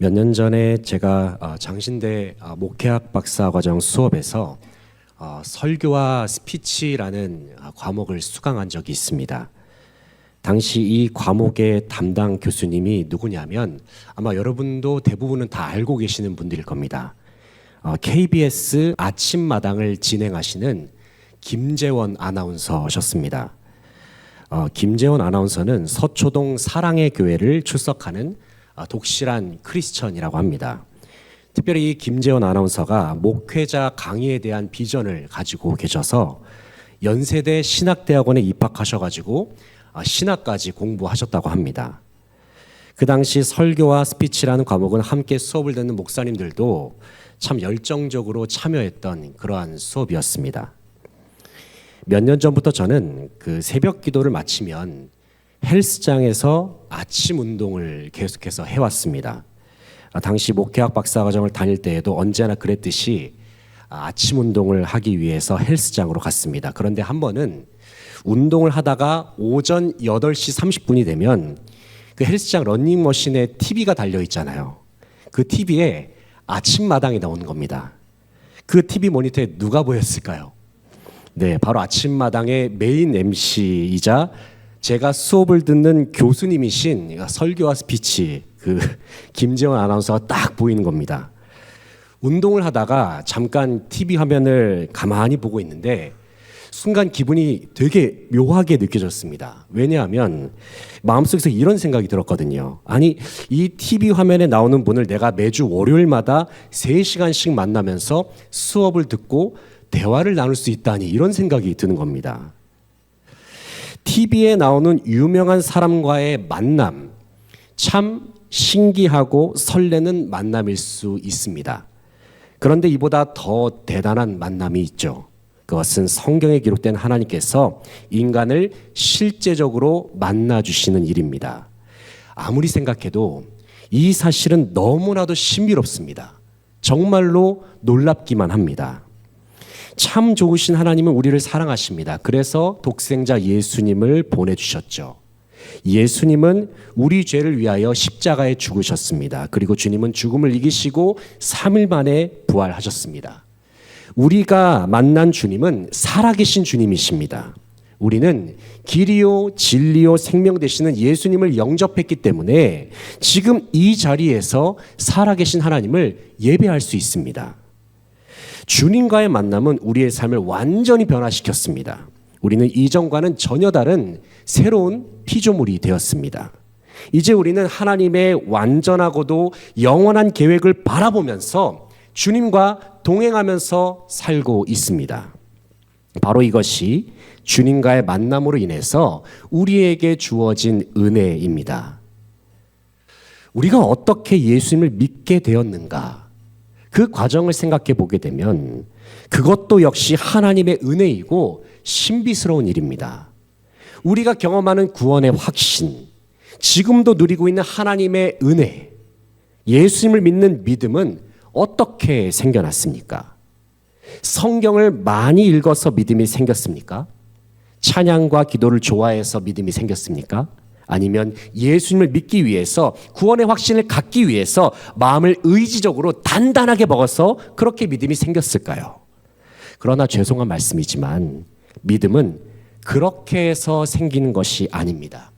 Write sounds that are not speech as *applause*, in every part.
몇 년 전에 제가 어, 장신대 어, 목회학 박사 과정 수업에서 어, 설교와 스피치라는 어, 과목을 수강한 적이 있습니다. 당시 이 과목의 담당 교수님이 누구냐면 아마 여러분도 대부분은 다 알고 계시는 분들일 겁니다. 어, KBS 아침마당을 진행하시는 김재원 아나운서셨습니다. 어, 김재원 아나운서는 서초동 사랑의 교회를 출석하는 어, 독실한 크리스천이라고 합니다. 특별히 이 김재원 아나운서가 목회자 강의에 대한 비전을 가지고 계셔서 연세대 신학대학원에 입학하셔가지고 어, 신학까지 공부하셨다고 합니다. 그 당시 설교와 스피치라는 과목은 함께 수업을 듣는 목사님들도 참 열정적으로 참여했던 그러한 수업이었습니다. 몇 년 전부터 저는 그 새벽 기도를 마치면 헬스장에서 아침 운동을 계속해서 해왔습니다. 아, 당시 목회학 박사 과정을 다닐 때에도 언제나 그랬듯이 아, 아침 운동을 하기 위해서 헬스장으로 갔습니다. 그런데 한 번은 운동을 하다가 오전 8시 30분이 되면 그 헬스장 런닝머신에 TV가 달려 있잖아요. 그 TV에 아침마당이 나오는 겁니다. 그 TV 모니터에 누가 보였을까요? 네, 바로 아침마당의 메인 MC이자 제가 수업을 듣는 교수님이신 설교와 스피치 그 *laughs* 김재원 아나운서가 딱 보이는 겁니다. 운동을 하다가 잠깐 TV 화면을 가만히 보고 있는데 순간 기분이 되게 묘하게 느껴졌습니다. 왜냐하면 마음속에서 이런 생각이 들었거든요. 아니, 이 TV 화면에 나오는 분을 내가 매주 월요일마다 3시간씩 만나면서 수업을 듣고 대화를 나눌 수 있다니 이런 생각이 드는 겁니다. TV에 나오는 유명한 사람과의 만남, 참 신기하고 설레는 만남일 수 있습니다. 그런데 이보다 더 대단한 만남이 있죠. 그것은 성경에 기록된 하나님께서 인간을 실제적으로 만나주시는 일입니다. 아무리 생각해도 이 사실은 너무나도 신비롭습니다. 정말로 놀랍기만 합니다. 참 좋으신 하나님은 우리를 사랑하십니다. 그래서 독생자 예수님을 보내주셨죠. 예수님은 우리 죄를 위하여 십자가에 죽으셨습니다. 그리고 주님은 죽음을 이기시고 3일 만에 부활하셨습니다. 우리가 만난 주님은 살아계신 주님이십니다. 우리는 길이요, 진리요, 생명 되시는 예수님을 영접했기 때문에 지금 이 자리에서 살아계신 하나님을 예배할 수 있습니다. 주님과의 만남은 우리의 삶을 완전히 변화시켰습니다. 우리는 이전과는 전혀 다른 새로운 피조물이 되었습니다. 이제 우리는 하나님의 완전하고도 영원한 계획을 바라보면서 주님과 동행하면서 살고 있습니다. 바로 이것이 주님과의 만남으로 인해서 우리에게 주어진 은혜입니다. 우리가 어떻게 예수님을 믿게 되었는가? 그 과정을 생각해 보게 되면 그것도 역시 하나님의 은혜이고 신비스러운 일입니다. 우리가 경험하는 구원의 확신, 지금도 누리고 있는 하나님의 은혜, 예수님을 믿는 믿음은 어떻게 생겨났습니까? 성경을 많이 읽어서 믿음이 생겼습니까? 찬양과 기도를 좋아해서 믿음이 생겼습니까? 아니면 예수님을 믿기 위해서 구원의 확신을 갖기 위해서 마음을 의지적으로 단단하게 먹어서 그렇게 믿음이 생겼을까요? 그러나 죄송한 말씀이지만 믿음은 그렇게 해서 생기는 것이 아닙니다.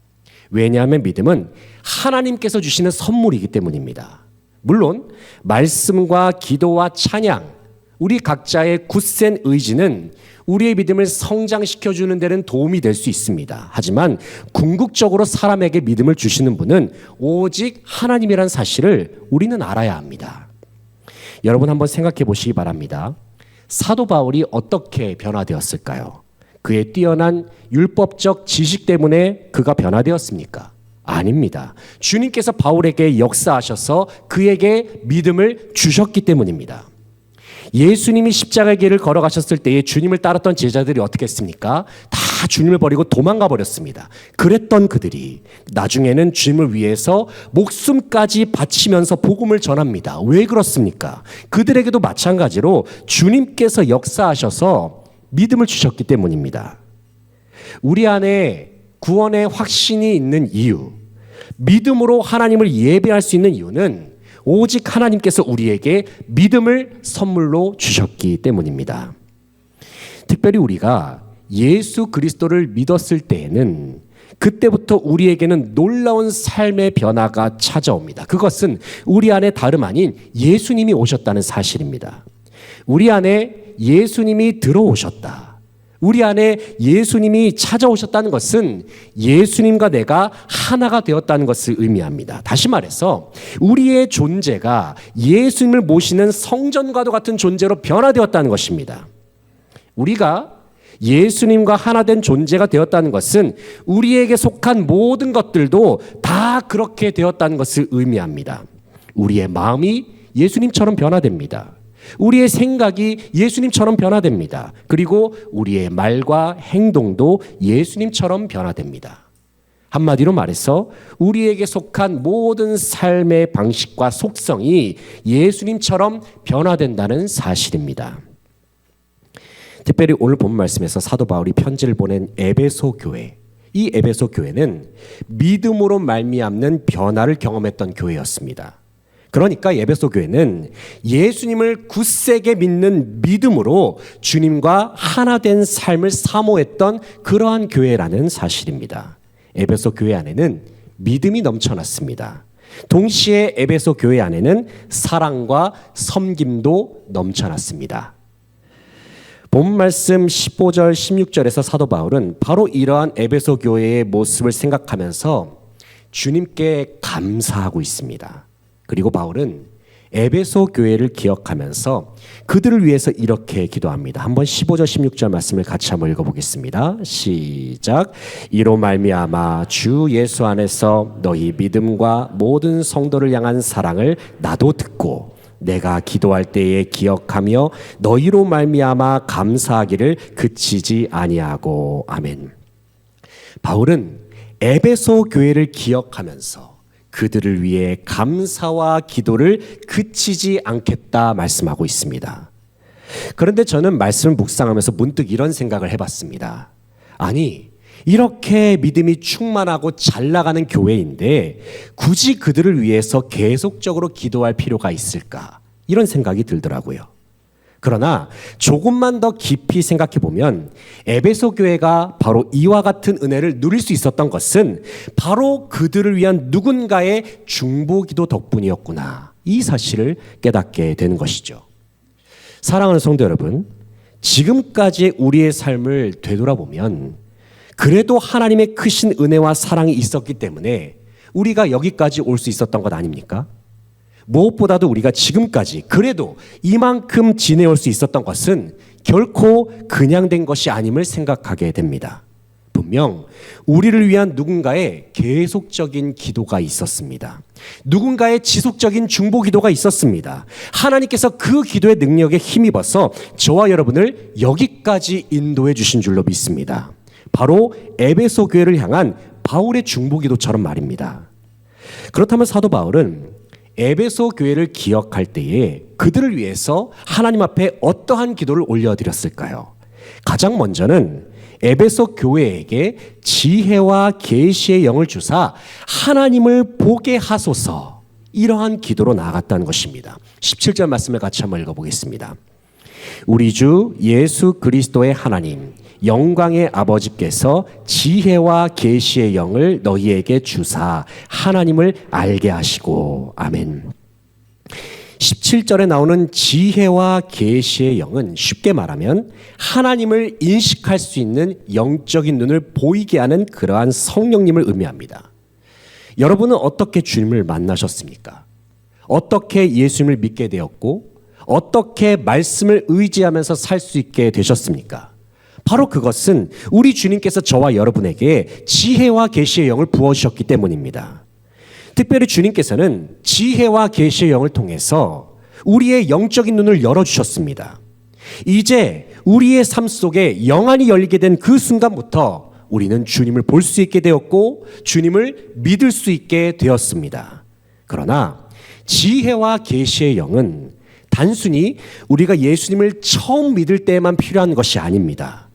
왜냐하면 믿음은 하나님께서 주시는 선물이기 때문입니다. 물론 말씀과 기도와 찬양, 우리 각자의 굳센 의지는 우리의 믿음을 성장시켜 주는 데는 도움이 될 수 있습니다. 하지만 궁극적으로 사람에게 믿음을 주시는 분은 오직 하나님이란 사실을 우리는 알아야 합니다. 여러분 한번 생각해 보시기 바랍니다. 사도 바울이 어떻게 변화되었을까요? 그의 뛰어난 율법적 지식 때문에 그가 변화되었습니까? 아닙니다. 주님께서 바울에게 역사하셔서 그에게 믿음을 주셨기 때문입니다. 예수님이 십자가의 길을 걸어가셨을 때에 주님을 따랐던 제자들이 어떻게 했습니까? 다 주님을 버리고 도망가 버렸습니다. 그랬던 그들이 나중에는 주님을 위해서 목숨까지 바치면서 복음을 전합니다. 왜 그렇습니까? 그들에게도 마찬가지로 주님께서 역사하셔서 믿음을 주셨기 때문입니다. 우리 안에 구원의 확신이 있는 이유, 믿음으로 하나님을 예배할 수 있는 이유는 오직 하나님께서 우리에게 믿음을 선물로 주셨기 때문입니다. 특별히 우리가 예수 그리스도를 믿었을 때에는 그때부터 우리에게는 놀라운 삶의 변화가 찾아옵니다. 그것은 우리 안에 다름 아닌 예수님이 오셨다는 사실입니다. 우리 안에 예수님이 들어오셨다. 우리 안에 예수님이 찾아오셨다는 것은 예수님과 내가 하나가 되었다는 것을 의미합니다. 다시 말해서 우리의 존재가 예수님을 모시는 성전과도 같은 존재로 변화되었다는 것입니다. 우리가 예수님과 하나 된 존재가 되었다는 것은 우리에게 속한 모든 것들도 다 그렇게 되었다는 것을 의미합니다. 우리의 마음이 예수님처럼 변화됩니다. 우리의 생각이 예수님처럼 변화됩니다. 그리고 우리의 말과 행동도 예수님처럼 변화됩니다. 한마디로 말해서 우리에게 속한 모든 삶의 방식과 속성이 예수님처럼 변화된다는 사실입니다. 특별히 오늘 본 말씀에서 사도 바울이 편지를 보낸 에베소 교회 이 에베소 교회는 믿음으로 말미암는 변화를 경험했던 교회였습니다. 그러니까 에베소 교회는 예수님을 굳세게 믿는 믿음으로 주님과 하나 된 삶을 사모했던 그러한 교회라는 사실입니다. 에베소 교회 안에는 믿음이 넘쳐났습니다. 동시에 에베소 교회 안에는 사랑과 섬김도 넘쳐났습니다. 본 말씀 15절 16절에서 사도 바울은 바로 이러한 에베소 교회의 모습을 생각하면서 주님께 감사하고 있습니다. 그리고 바울은 에베소 교회를 기억하면서 그들을 위해서 이렇게 기도합니다. 한번 15절 16절 말씀을 같이 한번 읽어 보겠습니다. 시작. 이로 말미암아 주 예수 안에서 너희 믿음과 모든 성도를 향한 사랑을 나도 듣고 내가 기도할 때에 기억하며 너희로 말미암아 감사하기를 그치지 아니하고 아멘. 바울은 에베소 교회를 기억하면서 그들을 위해 감사와 기도를 그치지 않겠다 말씀하고 있습니다. 그런데 저는 말씀을 묵상하면서 문득 이런 생각을 해봤습니다. 아니, 이렇게 믿음이 충만하고 잘 나가는 교회인데 굳이 그들을 위해서 계속적으로 기도할 필요가 있을까? 이런 생각이 들더라고요. 그러나 조금만 더 깊이 생각해 보면 에베소 교회가 바로 이와 같은 은혜를 누릴 수 있었던 것은 바로 그들을 위한 누군가의 중보기도 덕분이었구나. 이 사실을 깨닫게 되는 것이죠. 사랑하는 성도 여러분, 지금까지 우리의 삶을 되돌아보면 그래도 하나님의 크신 은혜와 사랑이 있었기 때문에 우리가 여기까지 올 수 있었던 것 아닙니까? 무엇보다도 우리가 지금까지 그래도 이만큼 지내올 수 있었던 것은 결코 그냥 된 것이 아님을 생각하게 됩니다. 분명 우리를 위한 누군가의 계속적인 기도가 있었습니다. 누군가의 지속적인 중보 기도가 있었습니다. 하나님께서 그 기도의 능력에 힘입어서 저와 여러분을 여기까지 인도해 주신 줄로 믿습니다. 바로 에베소 교회를 향한 바울의 중보 기도처럼 말입니다. 그렇다면 사도 바울은 에베소 교회를 기억할 때에 그들을 위해서 하나님 앞에 어떠한 기도를 올려드렸을까요? 가장 먼저는 에베소 교회에게 지혜와 계시의 영을 주사 하나님을 보게 하소서 이러한 기도로 나아갔다는 것입니다. 17절 말씀을 같이 한번 읽어보겠습니다. 우리 주 예수 그리스도의 하나님 영광의 아버지께서 지혜와 계시의 영을 너희에게 주사 하나님을 알게 하시고 아멘. 17절에 나오는 지혜와 계시의 영은 쉽게 말하면 하나님을 인식할 수 있는 영적인 눈을 보이게 하는 그러한 성령님을 의미합니다. 여러분은 어떻게 주님을 만나셨습니까? 어떻게 예수님을 믿게 되었고 어떻게 말씀을 의지하면서 살 수 있게 되셨습니까? 바로 그것은 우리 주님께서 저와 여러분에게 지혜와 계시의 영을 부어 주셨기 때문입니다. 특별히 주님께서는 지혜와 계시의 영을 통해서 우리의 영적인 눈을 열어 주셨습니다. 이제 우리의 삶 속에 영안이 열리게 된 그 순간부터 우리는 주님을 볼 수 있게 되었고 주님을 믿을 수 있게 되었습니다. 그러나 지혜와 계시의 영은 단순히 우리가 예수님을 처음 믿을 때에만 필요한 것이 아닙니다.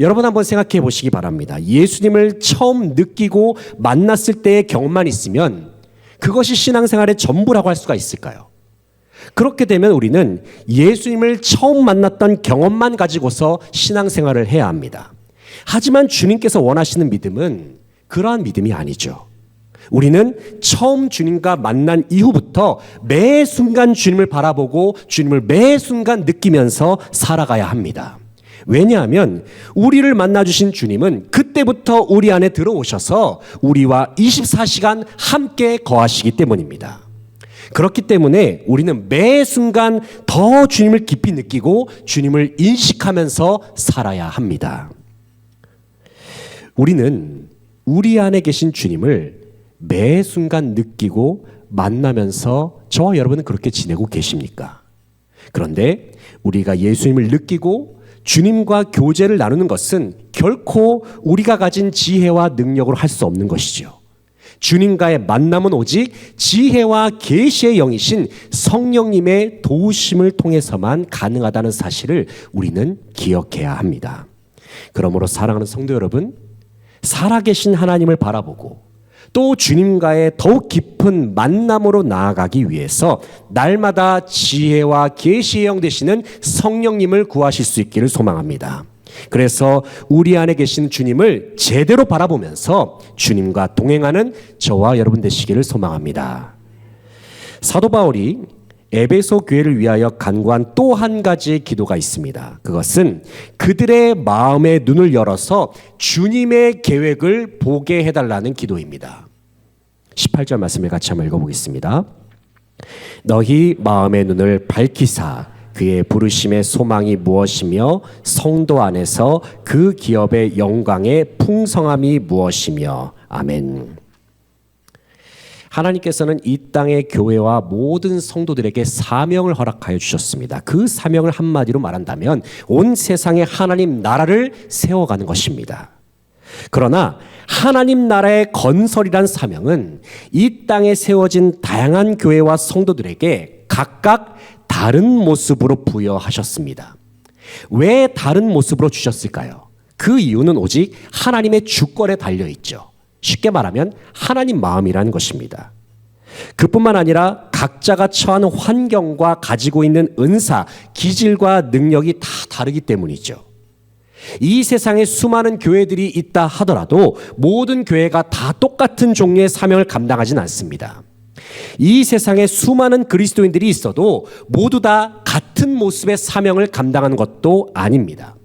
여러분 한번 생각해 보시기 바랍니다. 예수님을 처음 느끼고 만났을 때의 경험만 있으면 그것이 신앙생활의 전부라고 할 수가 있을까요? 그렇게 되면 우리는 예수님을 처음 만났던 경험만 가지고서 신앙생활을 해야 합니다. 하지만 주님께서 원하시는 믿음은 그러한 믿음이 아니죠. 우리는 처음 주님과 만난 이후부터 매 순간 주님을 바라보고 주님을 매 순간 느끼면서 살아가야 합니다. 왜냐하면 우리를 만나주신 주님은 그때부터 우리 안에 들어오셔서 우리와 24시간 함께 거하시기 때문입니다. 그렇기 때문에 우리는 매 순간 더 주님을 깊이 느끼고 주님을 인식하면서 살아야 합니다. 우리는 우리 안에 계신 주님을 매 순간 느끼고 만나면서 저와 여러분은 그렇게 지내고 계십니까? 그런데 우리가 예수님을 느끼고 주님과 교제를 나누는 것은 결코 우리가 가진 지혜와 능력으로 할 수 없는 것이죠. 주님과의 만남은 오직 지혜와 계시의 영이신 성령님의 도우심을 통해서만 가능하다는 사실을 우리는 기억해야 합니다. 그러므로 사랑하는 성도 여러분, 살아계신 하나님을 바라보고 또 주님과의 더욱 깊은 만남으로 나아가기 위해서 날마다 지혜와 계시의 영 되시는 성령님을 구하실 수 있기를 소망합니다. 그래서 우리 안에 계신 주님을 제대로 바라보면서 주님과 동행하는 저와 여러분 되시기를 소망합니다. 사도 바울이 에베소 교회를 위하여 간구한 또 한 가지 기도가 있습니다. 그것은 그들의 마음의 눈을 열어서 주님의 계획을 보게 해달라는 기도입니다. 18절 말씀을 같이 한번 읽어보겠습니다. 너희 마음의 눈을 밝히사 그의 부르심의 소망이 무엇이며 성도 안에서 그 기업의 영광의 풍성함이 무엇이며 아멘. 하나님께서는 이 땅의 교회와 모든 성도들에게 사명을 허락하여 주셨습니다. 그 사명을 한마디로 말한다면 온 세상에 하나님 나라를 세워가는 것입니다. 그러나 하나님 나라의 건설이란 사명은 이 땅에 세워진 다양한 교회와 성도들에게 각각 다른 모습으로 부여하셨습니다. 왜 다른 모습으로 주셨을까요? 그 이유는 오직 하나님의 주권에 달려 있죠. 쉽게 말하면 하나님 마음이라는 것입니다. 그뿐만 아니라 각자가 처한 환경과 가지고 있는 은사, 기질과 능력이 다 다르기 때문이죠. 이 세상에 수많은 교회들이 있다 하더라도 모든 교회가 다 똑같은 종류의 사명을 감당하진 않습니다. 이 세상에 수많은 그리스도인들이 있어도 모두 다 같은 모습의 사명을 감당하는 것도 아닙니다.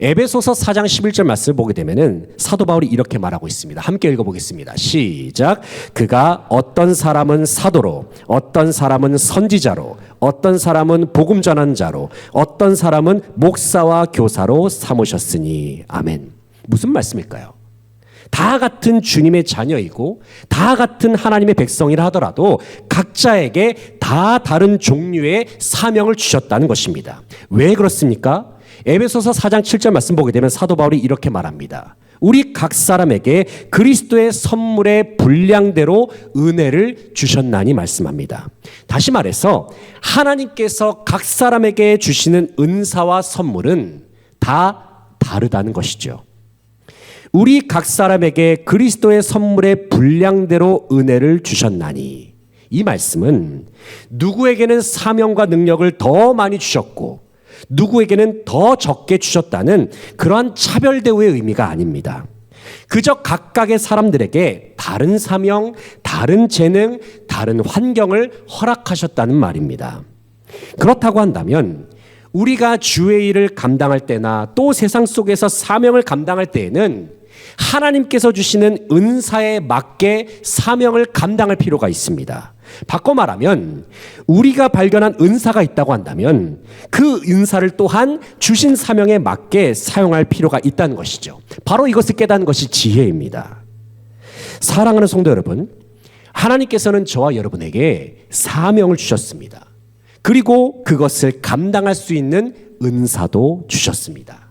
에베소서 4장 11절 말씀을 보게 되면은 사도 바울이 이렇게 말하고 있습니다. 함께 읽어보겠습니다. 시작. 그가 어떤 사람은 사도로, 어떤 사람은 선지자로, 어떤 사람은 복음 전한 자로, 어떤 사람은 목사와 교사로 삼으셨으니 아멘. 무슨 말씀일까요? 다 같은 주님의 자녀이고 다 같은 하나님의 백성이라 하더라도 각자에게 다 다른 종류의 사명을 주셨다는 것입니다. 왜 그렇습니까? 에베소서 4장 7절 말씀 보게 되면 사도 바울이 이렇게 말합니다. 우리 각 사람에게 그리스도의 선물의 분량대로 은혜를 주셨나니 말씀합니다. 다시 말해서 하나님께서 각 사람에게 주시는 은사와 선물은 다 다르다는 것이죠. 우리 각 사람에게 그리스도의 선물의 분량대로 은혜를 주셨나니 이 말씀은 누구에게는 사명과 능력을 더 많이 주셨고 누구에게는 더 적게 주셨다는 그러한 차별 대우의 의미가 아닙니다. 그저 각각의 사람들에게 다른 사명, 다른 재능, 다른 환경을 허락하셨다는 말입니다. 그렇다고 한다면 우리가 주의 일을 감당할 때나 또 세상 속에서 사명을 감당할 때에는 하나님께서 주시는 은사에 맞게 사명을 감당할 필요가 있습니다. 바꿔 말하면 우리가 발견한 은사가 있다고 한다면 그 은사를 또한 주신 사명에 맞게 사용할 필요가 있다는 것이죠. 바로 이것을 깨닫는 것이 지혜입니다. 사랑하는 성도 여러분, 하나님께서는 저와 여러분에게 사명을 주셨습니다. 그리고 그것을 감당할 수 있는 은사도 주셨습니다.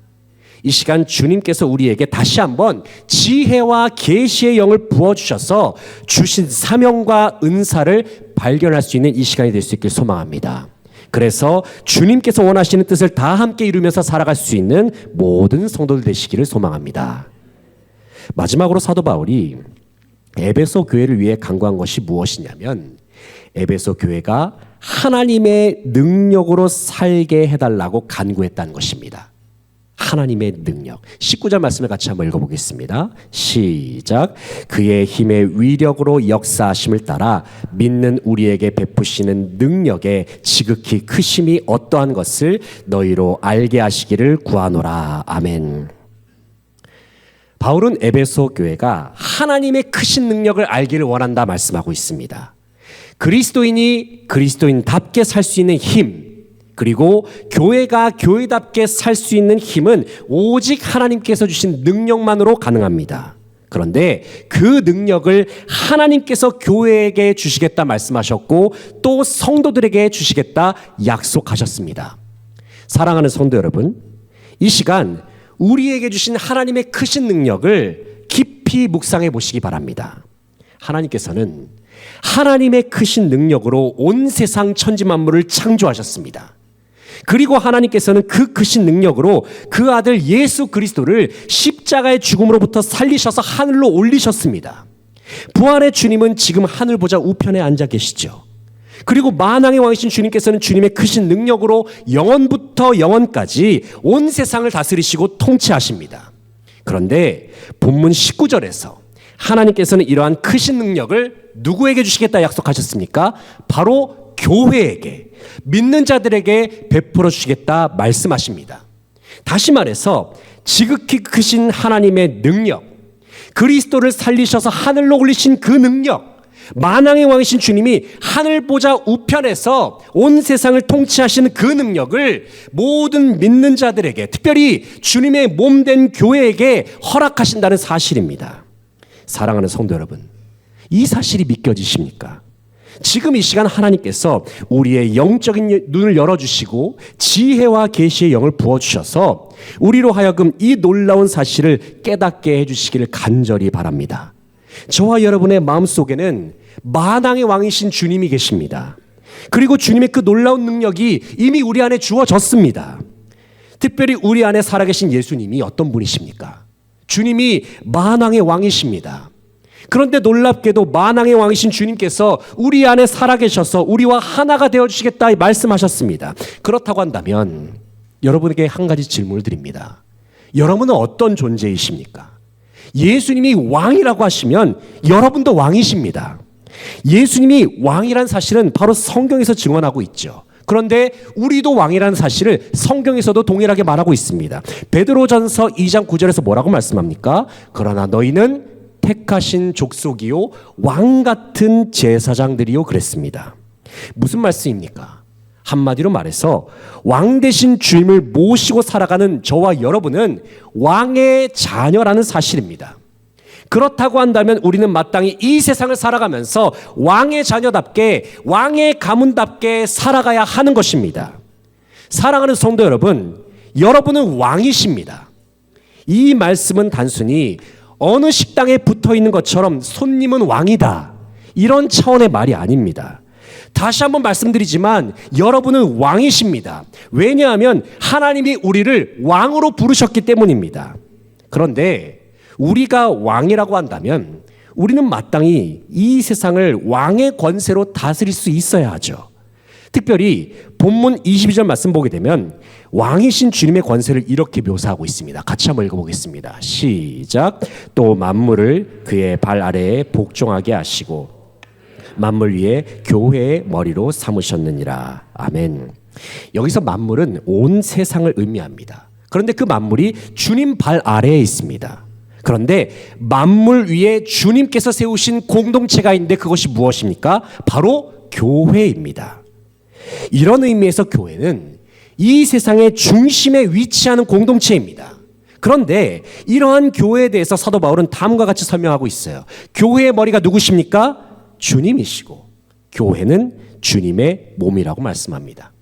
이 시간 주님께서 우리에게 다시 한번 지혜와 계시의 영을 부어 주셔서 주신 사명과 은사를 발견할 수 있는 이 시간이 될 수 있길 소망합니다. 그래서 주님께서 원하시는 뜻을 다 함께 이루면서 살아갈 수 있는 모든 성도들 되시기를 소망합니다. 마지막으로 사도 바울이 에베소 교회를 위해 간구한 것이 무엇이냐면 에베소 교회가 하나님의 능력으로 살게 해달라고 간구했다는 것입니다. 하나님의 능력. 19절 말씀을 같이 한번 읽어보겠습니다. 시작. 그의 힘의 위력으로 역사하심을 따라 믿는 우리에게 베푸시는 능력의 지극히 크심이 어떠한 것을 너희로 알게 하시기를 구하노라. 아멘. 바울은 에베소 교회가 하나님의 크신 능력을 알기를 원한다 말씀하고 있습니다. 그리스도인이 그리스도인답게 살 수 있는 힘, 그리고 교회가 교회답게 살 수 있는 힘은 오직 하나님께서 주신 능력만으로 가능합니다. 그런데 그 능력을 하나님께서 교회에게 주시겠다 말씀하셨고 또 성도들에게 주시겠다 약속하셨습니다. 사랑하는 성도 여러분, 이 시간 우리에게 주신 하나님의 크신 능력을 깊이 묵상해 보시기 바랍니다. 하나님께서는 하나님의 크신 능력으로 온 세상 천지 만물을 창조하셨습니다. 그리고 하나님께서는 그 크신 능력으로 그 아들 예수 그리스도를 십자가의 죽음으로부터 살리셔서 하늘로 올리셨습니다. 부활의 주님은 지금 하늘 보좌 우편에 앉아 계시죠. 그리고 만왕의 왕이신 주님께서는 주님의 크신 능력으로 영원부터 영원까지 온 세상을 다스리시고 통치하십니다. 그런데 본문 19절에서 하나님께서는 이러한 크신 능력을 누구에게 주시겠다 약속하셨습니까? 바로 교회에게 믿는 자들에게 베풀어 주시겠다 말씀하십니다. 다시 말해서 지극히 크신 하나님의 능력, 그리스도를 살리셔서 하늘로 올리신 그 능력, 만왕의 왕이신 주님이 하늘 보좌 우편에서 온 세상을 통치하시는 그 능력을 모든 믿는 자들에게 특별히 주님의 몸 된 교회에게 허락하신다는 사실입니다. 사랑하는 성도 여러분, 이 사실이 믿겨지십니까? 지금 이 시간 하나님께서 우리의 영적인 눈을 열어주시고 지혜와 계시의 영을 부어주셔서 우리로 하여금 이 놀라운 사실을 깨닫게 해주시기를 간절히 바랍니다. 저와 여러분의 마음 속에는 만왕의 왕이신 주님이 계십니다. 그리고 주님의 그 놀라운 능력이 이미 우리 안에 주어졌습니다. 특별히 우리 안에 살아계신 예수님이 어떤 분이십니까? 주님이 만왕의 왕이십니다. 그런데 놀랍게도 만왕의 왕이신 주님께서 우리 안에 살아계셔서 우리와 하나가 되어 주시겠다 말씀하셨습니다. 그렇다고 한다면 여러분에게 한 가지 질문을 드립니다. 여러분은 어떤 존재이십니까? 예수님이 왕이라고 하시면 여러분도 왕이십니다. 예수님이 왕이란 사실은 바로 성경에서 증언하고 있죠. 그런데 우리도 왕이라는 사실을 성경에서도 동일하게 말하고 있습니다. 베드로전서 2장 9절에서 뭐라고 말씀합니까? 그러나 너희는 택하신 족속이요 왕 같은 제사장들이요 그랬습니다. 무슨 말씀입니까? 한마디로 말해서 왕 대신 주님을 모시고 살아가는 저와 여러분은 왕의 자녀라는 사실입니다. 그렇다고 한다면 우리는 마땅히 이 세상을 살아가면서 왕의 자녀답게 왕의 가문답게 살아가야 하는 것입니다. 사랑하는 성도 여러분, 여러분은 왕이십니다. 이 말씀은 단순히 어느 식당에 붙어 있는 것처럼 손님은 왕이다. 이런 차원의 말이 아닙니다. 다시 한번 말씀드리지만 여러분은 왕이십니다. 왜냐하면 하나님이 우리를 왕으로 부르셨기 때문입니다. 그런데 우리가 왕이라고 한다면 우리는 마땅히 이 세상을 왕의 권세로 다스릴 수 있어야 하죠. 특별히 본문 22절 말씀 보게 되면 왕이신 주님의 권세를 이렇게 묘사하고 있습니다. 같이 한번 읽어보겠습니다. 시작. 또 만물을 그의 발 아래에 복종하게 하시고 만물 위에 교회의 머리로 삼으셨느니라. 아멘. 여기서 만물은 온 세상을 의미합니다. 그런데 그 만물이 주님 발 아래에 있습니다. 그런데 만물 위에 주님께서 세우신 공동체가 있는데 그것이 무엇입니까? 바로 교회입니다. 이런 의미에서 교회는 이 세상의 중심에 위치하는 공동체입니다. 그런데 이러한 교회에 대해서 사도 바울은 다음과 같이 설명하고 있어요. 교회의 머리가 누구십니까? 주님이시고 교회는 주님의 몸이라고 말씀합니다.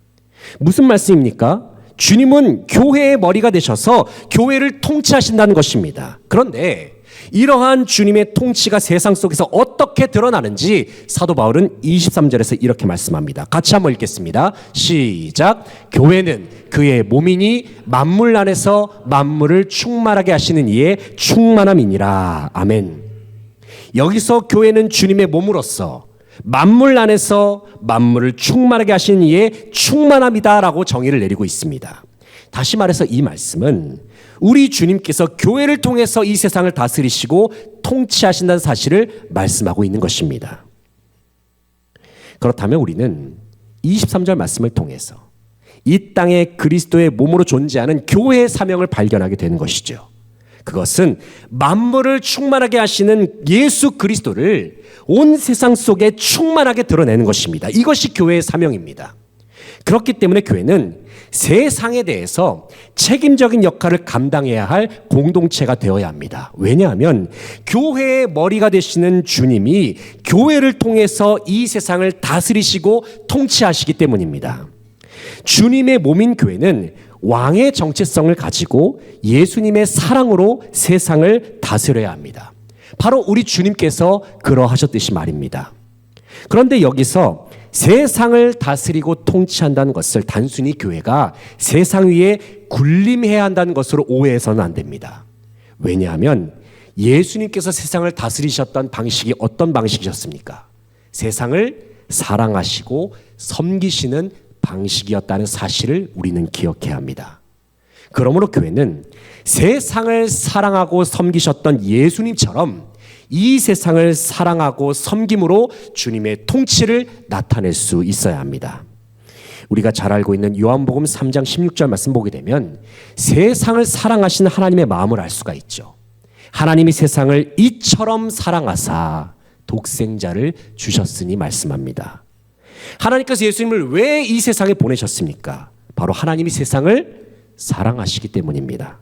무슨 말씀입니까? 주님은 교회의 머리가 되셔서 교회를 통치하신다는 것입니다. 그런데 이러한 주님의 통치가 세상 속에서 어떻게 드러나는지 사도 바울은 23절에서 이렇게 말씀합니다. 같이 한번 읽겠습니다. 시작. 교회는 그의 몸이니 만물 안에서 만물을 충만하게 하시는 이의 충만함이니라. 아멘. 여기서 교회는 주님의 몸으로서 만물 안에서 만물을 충만하게 하시는 이의 충만함이다라고 정의를 내리고 있습니다. 다시 말해서 이 말씀은 우리 주님께서 교회를 통해서 이 세상을 다스리시고 통치하신다는 사실을 말씀하고 있는 것입니다. 그렇다면 우리는 23절 말씀을 통해서 이 땅에 그리스도의 몸으로 존재하는 교회의 사명을 발견하게 되는 것이죠. 그것은 만물을 충만하게 하시는 예수 그리스도를 온 세상 속에 충만하게 드러내는 것입니다. 이것이 교회의 사명입니다. 그렇기 때문에 교회는 세상에 대해서 책임적인 역할을 감당해야 할 공동체가 되어야 합니다. 왜냐하면 교회의 머리가 되시는 주님이 교회를 통해서 이 세상을 다스리시고 통치하시기 때문입니다. 주님의 몸인 교회는 왕의 정체성을 가지고 예수님의 사랑으로 세상을 다스려야 합니다. 바로 우리 주님께서 그러하셨듯이 말입니다. 그런데 여기서 세상을 다스리고 통치한다는 것을 단순히 교회가 세상 위에 군림해야 한다는 것으로 오해해서는 안 됩니다. 왜냐하면 예수님께서 세상을 다스리셨던 방식이 어떤 방식이셨습니까? 세상을 사랑하시고 섬기시는 방식이었다는 사실을 우리는 기억해야 합니다. 그러므로 교회는 세상을 사랑하고 섬기셨던 예수님처럼 이 세상을 사랑하고 섬김으로 주님의 통치를 나타낼 수 있어야 합니다. 우리가 잘 알고 있는 요한복음 3장 16절 말씀 보게 되면 세상을 사랑하시는 하나님의 마음을 알 수가 있죠. 하나님이 세상을 이처럼 사랑하사 독생자를 주셨으니 말씀합니다. 하나님께서 예수님을 왜 이 세상에 보내셨습니까? 바로 하나님이 세상을 사랑하시기 때문입니다.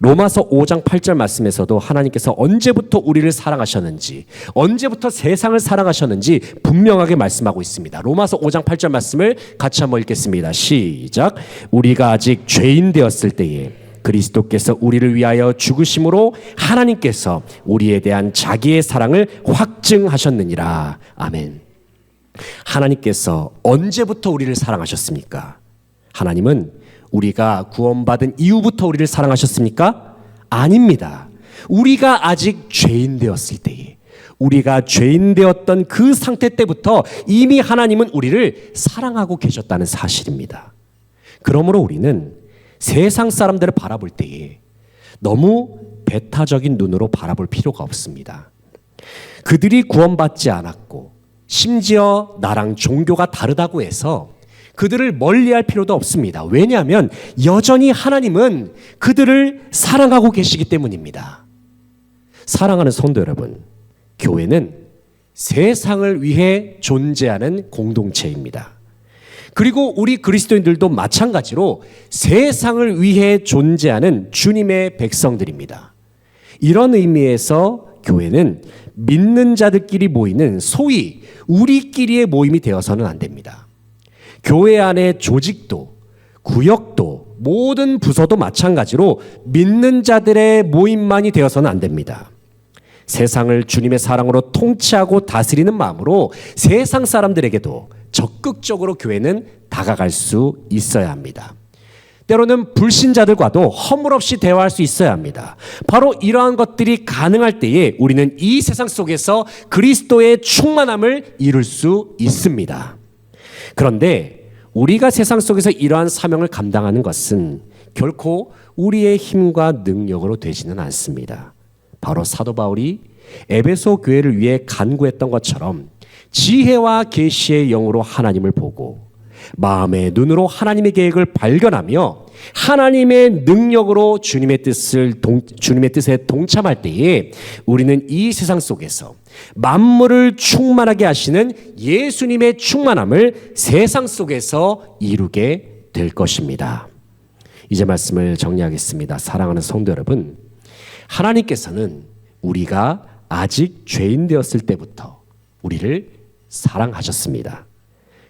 로마서 5장 8절 말씀에서도 하나님께서 언제부터 우리를 사랑하셨는지, 언제부터 세상을 사랑하셨는지 분명하게 말씀하고 있습니다. 로마서 5장 8절 말씀을 같이 한번 읽겠습니다. 시작. 우리가 아직 죄인 되었을 때에 그리스도께서 우리를 위하여 죽으심으로 하나님께서 우리에 대한 자기의 사랑을 확증하셨느니라. 아멘. 하나님께서 언제부터 우리를 사랑하셨습니까? 하나님은 우리가 구원받은 이후부터 우리를 사랑하셨습니까? 아닙니다. 우리가 아직 죄인 되었을 때에 우리가 죄인 되었던 그 상태 때부터 이미 하나님은 우리를 사랑하고 계셨다는 사실입니다. 그러므로 우리는 세상 사람들을 바라볼 때에 너무 배타적인 눈으로 바라볼 필요가 없습니다. 그들이 구원받지 않았고 심지어 나랑 종교가 다르다고 해서 그들을 멀리할 필요도 없습니다. 왜냐하면 여전히 하나님은 그들을 사랑하고 계시기 때문입니다. 사랑하는 성도 여러분, 교회는 세상을 위해 존재하는 공동체입니다. 그리고 우리 그리스도인들도 마찬가지로 세상을 위해 존재하는 주님의 백성들입니다. 이런 의미에서 교회는 믿는 자들끼리 모이는 소위 우리끼리의 모임이 되어서는 안 됩니다. 교회 안의 조직도, 구역도, 모든 부서도 마찬가지로 믿는 자들의 모임만이 되어서는 안 됩니다. 세상을 주님의 사랑으로 통치하고 다스리는 마음으로 세상 사람들에게도 적극적으로 교회는 다가갈 수 있어야 합니다. 때로는 불신자들과도 허물없이 대화할 수 있어야 합니다. 바로 이러한 것들이 가능할 때에 우리는 이 세상 속에서 그리스도의 충만함을 이룰 수 있습니다. 그런데 우리가 세상 속에서 이러한 사명을 감당하는 것은 결코 우리의 힘과 능력으로 되지는 않습니다. 바로 사도 바울이 에베소 교회를 위해 간구했던 것처럼 지혜와 계시의 영으로 하나님을 보고 마음의 눈으로 하나님의 계획을 발견하며 하나님의 능력으로 주님의 뜻을 동, 주님의 뜻에 동참할 때에 우리는 이 세상 속에서 만물을 충만하게 하시는 예수님의 충만함을 세상 속에서 이루게 될 것입니다. 이제 말씀을 정리하겠습니다. 사랑하는 성도 여러분, 하나님께서는 우리가 아직 죄인 되었을 때부터 우리를 사랑하셨습니다.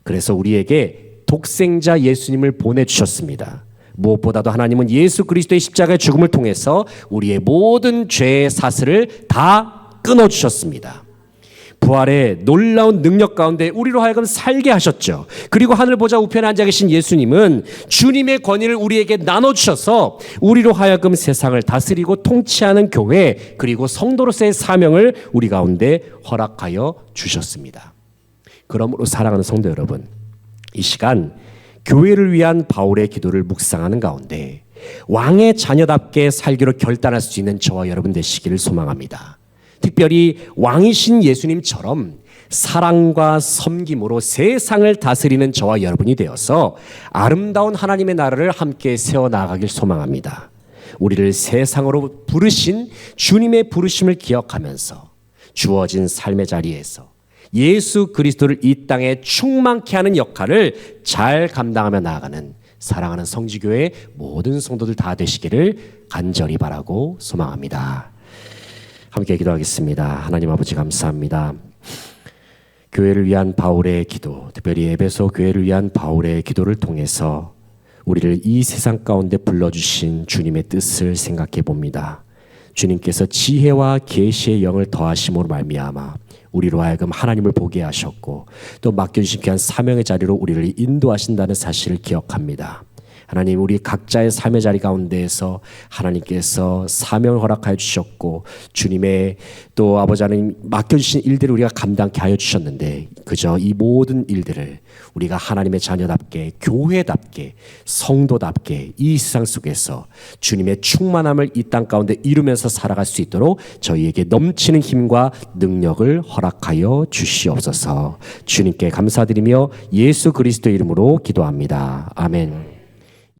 그래서 우리에게 독생자 예수님을 보내주셨습니다. 무엇보다도 하나님은 예수 그리스도의 십자가의 죽음을 통해서 우리의 모든 죄의 사슬을 다 끊어 주셨습니다. 부활의 놀라운 능력 가운데 우리로 하여금 살게 하셨죠. 그리고 하늘 보좌 우편에 앉아 계신 예수님은 주님의 권위를 우리에게 나눠 주셔서 우리로 하여금 세상을 다스리고 통치하는 교회 그리고 성도로서의 사명을 우리 가운데 허락하여 주셨습니다. 그러므로 사랑하는 성도 여러분, 이 시간 교회를 위한 바울의 기도를 묵상하는 가운데 왕의 자녀답게 살기로 결단할 수 있는 저와 여러분 되시기를 소망합니다. 특별히 왕이신 예수님처럼 사랑과 섬김으로 세상을 다스리는 저와 여러분이 되어서 아름다운 하나님의 나라를 함께 세워 나가길 소망합니다. 우리를 세상으로 부르신 주님의 부르심을 기억하면서 주어진 삶의 자리에서 예수 그리스도를 이 땅에 충만케 하는 역할을 잘 감당하며 나아가는 사랑하는 성지교회 모든 성도들 다 되시기를 간절히 바라고 소망합니다. 함께 기도하겠습니다. 하나님 아버지 감사합니다. 교회를 위한 바울의 기도, 특별히 에베소 교회를 위한 바울의 기도를 통해서 우리를 이 세상 가운데 불러주신 주님의 뜻을 생각해 봅니다. 주님께서 지혜와 계시의 영을 더하심으로 말미암아 우리로 하여금 하나님을 보게 하셨고 또 맡겨주신 귀한 사명의 자리로 우리를 인도하신다는 사실을 기억합니다. 하나님 우리 각자의 삶의 자리 가운데에서 하나님께서 사명을 허락하여 주셨고 주님의 또 아버지 하나님 맡겨주신 일들을 우리가 감당케 하여 주셨는데 그저 이 모든 일들을 우리가 하나님의 자녀답게 교회답게 성도답게 이 세상 속에서 주님의 충만함을 이 땅 가운데 이루면서 살아갈 수 있도록 저희에게 넘치는 힘과 능력을 허락하여 주시옵소서 주님께 감사드리며 예수 그리스도 이름으로 기도합니다. 아멘.